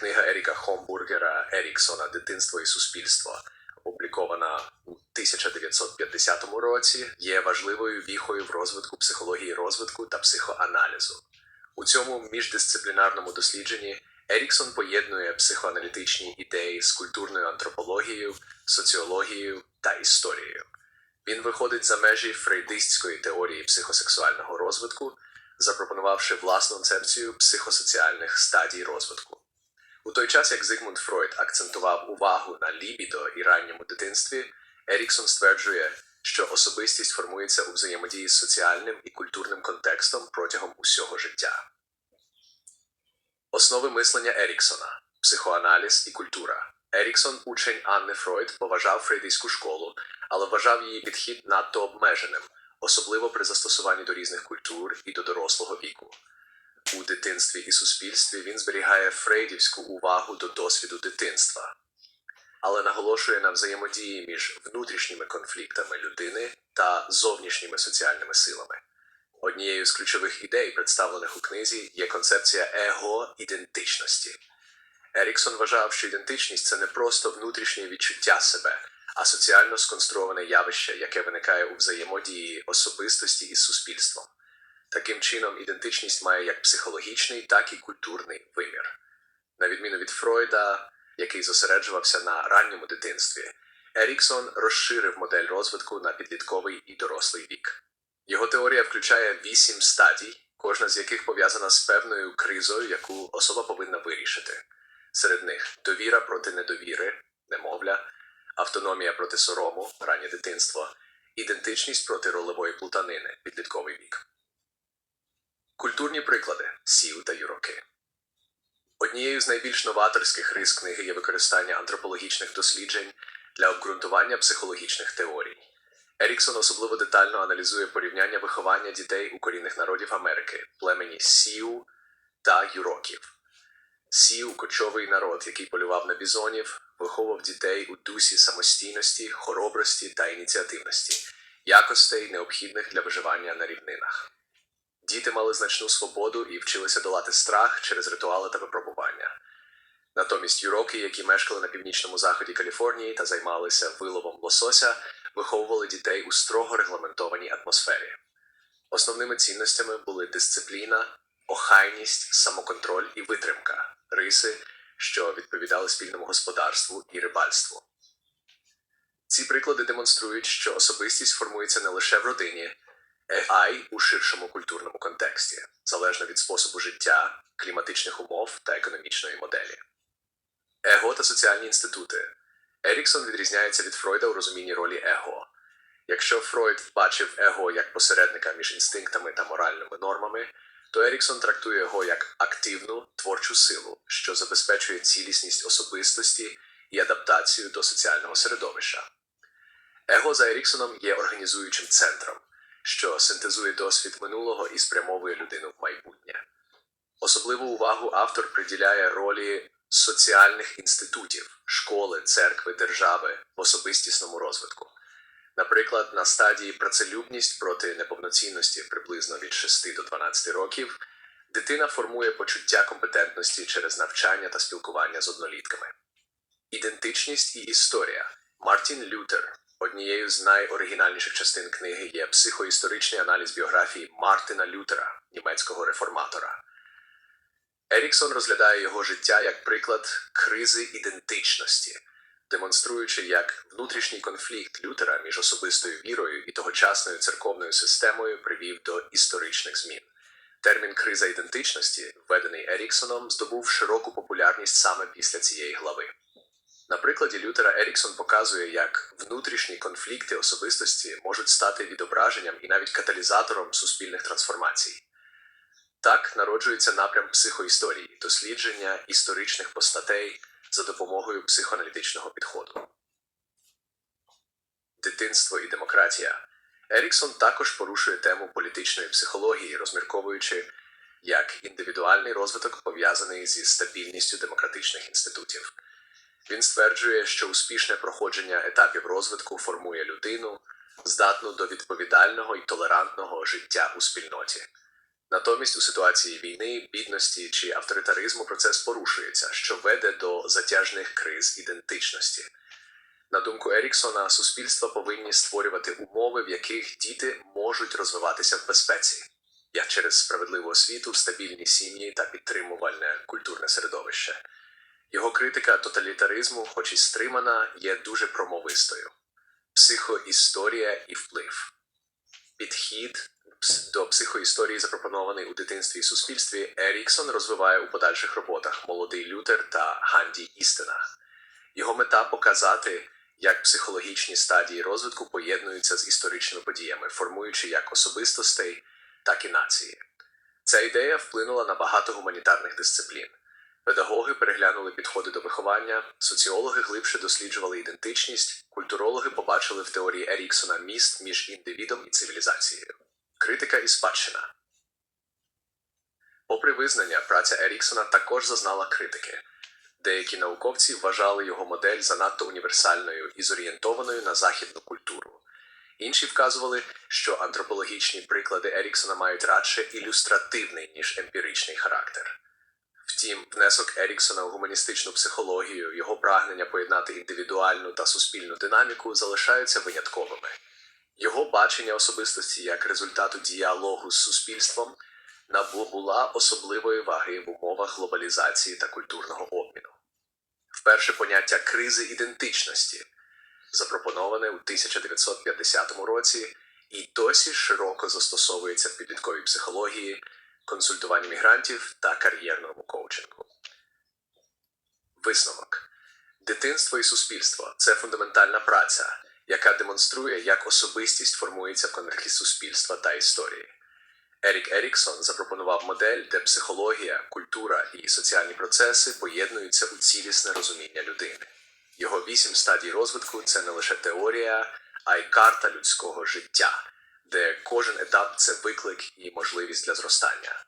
Книга Еріка Хомбургера Еріксона Дитинство і суспільство, опублікована у 1950 році, є важливою віхою в розвитку психології розвитку та психоаналізу. У цьому міждисциплінарному дослідженні Еріксон поєднує психоаналітичні ідеї з культурною антропологією, соціологією та історією. Він виходить за межі фрейдистської теорії психосексуального розвитку, запропонувавши власну концепцію психосоціальних стадій розвитку. У той час, як Зигмунд Фройд акцентував увагу на лібідо і ранньому дитинстві, Еріксон стверджує, що особистість формується у взаємодії з соціальним і культурним контекстом протягом усього життя. Основи мислення Еріксона, психоаналіз і культура. Еріксон, учень Анни Фройд, поважав фрейдистську школу, але вважав її підхід надто обмеженим, особливо при застосуванні до різних культур і до дорослого віку. У дитинстві і суспільстві він зберігає фрейдівську увагу до досвіду дитинства, але наголошує на взаємодії між внутрішніми конфліктами людини та зовнішніми соціальними силами. Однією з ключових ідей, представлених у книзі, є концепція его-ідентичності. Еріксон вважав, що ідентичність це не просто внутрішнє відчуття себе, а соціально сконструоване явище, яке виникає у взаємодії особистості із суспільством. Таким чином, ідентичність має як психологічний, так і культурний вимір. На відміну від Фройда, який зосереджувався на ранньому дитинстві, Еріксон розширив модель розвитку на підлітковий і дорослий вік. Його теорія включає вісім стадій, кожна з яких пов'язана з певною кризою, яку особа повинна вирішити. Серед них довіра проти недовіри, немовля, автономія проти сорому, раннє дитинство, ідентичність проти ролевої плутанини, підлітковий вік. Культурні приклади сів та юроки. Однією з найбільш новаторських рис книги є використання антропологічних досліджень для обґрунтування психологічних теорій. Еріксон особливо детально аналізує порівняння виховання дітей у корінних народів Америки, племені Сіу та Юроків. Сіу кочовий народ, який полював на бізонів, виховував дітей у дусі самостійності, хоробрості та ініціативності, якостей, необхідних для виживання на рівнинах. Діти мали значну свободу і вчилися долати страх через ритуали та випробування. Натомість юроки, які мешкали на північному заході Каліфорнії та займалися виловом лосося, виховували дітей у строго регламентованій атмосфері. Основними цінностями були дисципліна, охайність, самоконтроль і витримка, риси, що відповідали спільному господарству і рибальству. Ці приклади демонструють, що особистість формується не лише в родині, й у ширшому культурному контексті, залежно від способу життя, кліматичних умов та економічної моделі. Его та соціальні інститути. Еріксон відрізняється від Фройда у розумінні ролі его. Якщо Фройд бачив его як посередника між інстинктами та моральними нормами, то Еріксон трактує його як активну творчу силу, що забезпечує цілісність особистості і адаптацію до соціального середовища. Его за Еріксоном є організуючим центром, що синтезує досвід минулого і спрямовує людину в майбутнє. Особливу увагу автор приділяє ролі соціальних інститутів, школи, церкви, держави в особистісному розвитку. Наприклад, на стадії працелюбність проти неповноцінності приблизно від 6 до 12 років дитина формує почуття компетентності через навчання та спілкування з однолітками. Ідентичність і історія. Мартін Лютер. Однією з найоригінальніших частин книги є психоісторичний аналіз біографії Мартина Лютера, німецького реформатора. Еріксон розглядає його життя як приклад кризи ідентичності, демонструючи, як внутрішній конфлікт Лютера між особистою вірою і тогочасною церковною системою привів до історичних змін. Термін криза ідентичності, введений Еріксоном, здобув широку популярність саме після цієї глави. На прикладі Лютера Еріксон показує, як внутрішні конфлікти особистості можуть стати відображенням і навіть каталізатором суспільних трансформацій. Так народжується напрям психоісторії, дослідження історичних постатей за допомогою психоаналітичного підходу. Дитинство і демократія. Еріксон також порушує тему політичної психології, розмірковуючи, як індивідуальний розвиток пов'язаний зі стабільністю демократичних інститутів. Він стверджує, що успішне проходження етапів розвитку формує людину, здатну до відповідального і толерантного життя у спільноті. Натомість у ситуації війни, бідності чи авторитаризму процес порушується, що веде до затяжних криз ідентичності. На думку Еріксона, суспільства повинні створювати умови, в яких діти можуть розвиватися в безпеці, як через справедливу освіту, стабільні сім'ї та підтримувальне культурне середовище. Його критика тоталітаризму, хоч і стримана, є дуже промовистою. Психоісторія і вплив. Підхід до психоісторії, запропонований у дитинстві і суспільстві, Еріксон розвиває у подальших роботах Молодий Лютер та Ганді Істина. Його мета показати, як психологічні стадії розвитку поєднуються з історичними подіями, формуючи як особистостей, так і нації. Ця ідея вплинула на багато гуманітарних дисциплін. Педагоги переглянули підходи до виховання, соціологи глибше досліджували ідентичність, культурологи побачили в теорії Еріксона міст між індивідом і цивілізацією. Критика і спадщина. Попри визнання, праця Еріксона також зазнала критики. Деякі науковці вважали його модель занадто універсальною і зорієнтованою на західну культуру. Інші вказували, що антропологічні приклади Еріксона мають радше ілюстративний, ніж емпіричний характер. Втім, внесок Еріксона у гуманістичну психологію, його прагнення поєднати індивідуальну та суспільну динаміку залишаються винятковими. Його бачення особистості як результату діалогу з суспільством набула особливої ваги в умовах глобалізації та культурного обміну. Вперше поняття кризи ідентичності, запропоноване у 1950 році, і досі широко застосовується в підлітковій психології, консультуванні мігрантів та кар'єрному коучингу. Висновок. Дитинство і суспільство це фундаментальна праця, яка демонструє, як особистість формується в контексті суспільства та історії. Ерік Еріксон запропонував модель, де психологія, культура і соціальні процеси поєднуються у цілісне розуміння людини. Його вісім стадій розвитку це не лише теорія, а й карта людського життя, де кожен етап це виклик і можливість для зростання.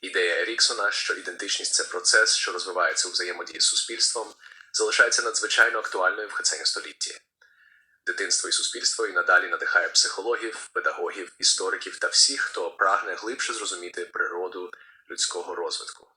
Ідея Еріксона, що ідентичність це процес, що розвивається у взаємодії з суспільством, залишається надзвичайно актуальною в хацені столітті. Дитинство і суспільство і надалі надихає психологів, педагогів, істориків та всіх, хто прагне глибше зрозуміти природу людського розвитку.